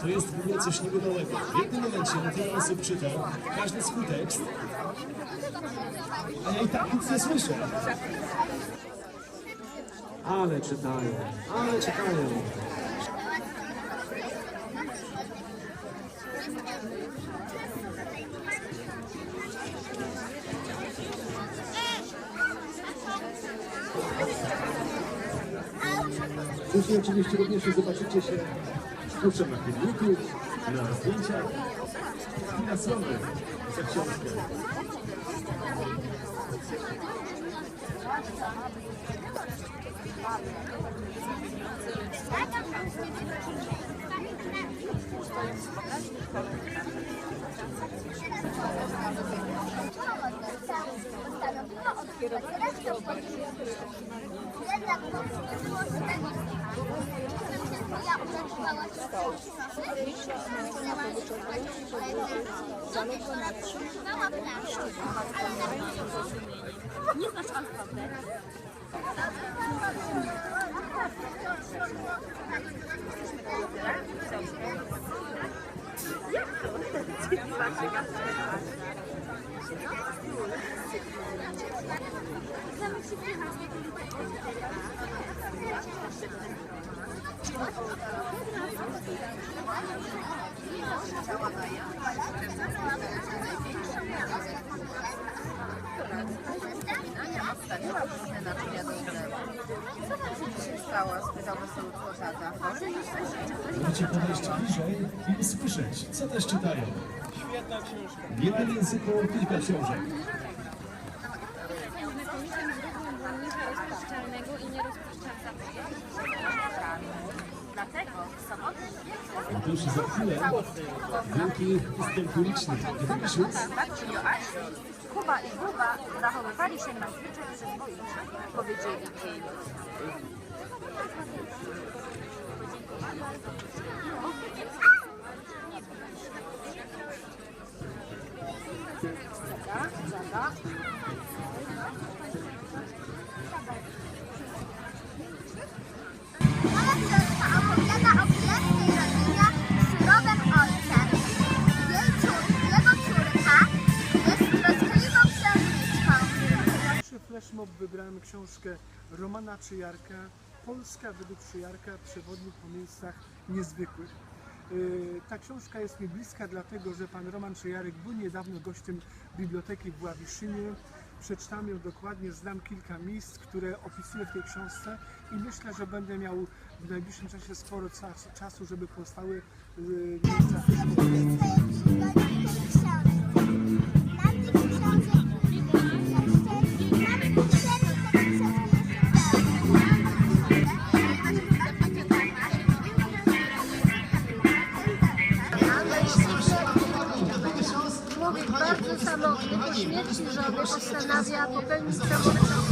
To jest w ogóle coś niebywałego. W jednym momencie na tyle osób czyta każdy swój tekst, a ja i tak nic nie słyszę. Ale czytają, ale czytają. Później oczywiście również zobaczycie się z kluczem na filmiku, na zdjęciach i na słowy za książkę. Postanowiono odkrywać resztę Nie znasz Thank you. Stało? spytał wesołutko tata. Możecie podejść bliżej i usłyszeć, co też czytają. W jednym języku kilka książek. Znakomitym źródłem błonnika rozpuszczalnego i nierozpuszczalca. Dlatego w sobotę Otóż za chwilę wielki ustęp uliczny. Gdyby siódł, babci Joasi, Kuba i Buba zachowywali się nadzwyczaj przyzwoicie, powiedzieli dzień. Moja książka opowiada o pięknej rodzinie z surowym ojcem. Jej flashmob wybrałem książkę Romana Czyjarka, Polska według Czyjarka, przewodnik po miejscach niezwykłych. Yy, Ta książka jest mi bliska, dlatego że pan Roman Czyjarek był niedawno gościem biblioteki w Ławiszynie. Przeczytałem ją dokładnie, znam kilka miejsc, które opisuję w tej książce i myślę, że będę miał w najbliższym czasie sporo czasu- żeby powstały yy, miejsca samotny po śmierci żony postanawia popełnić samobójstwo.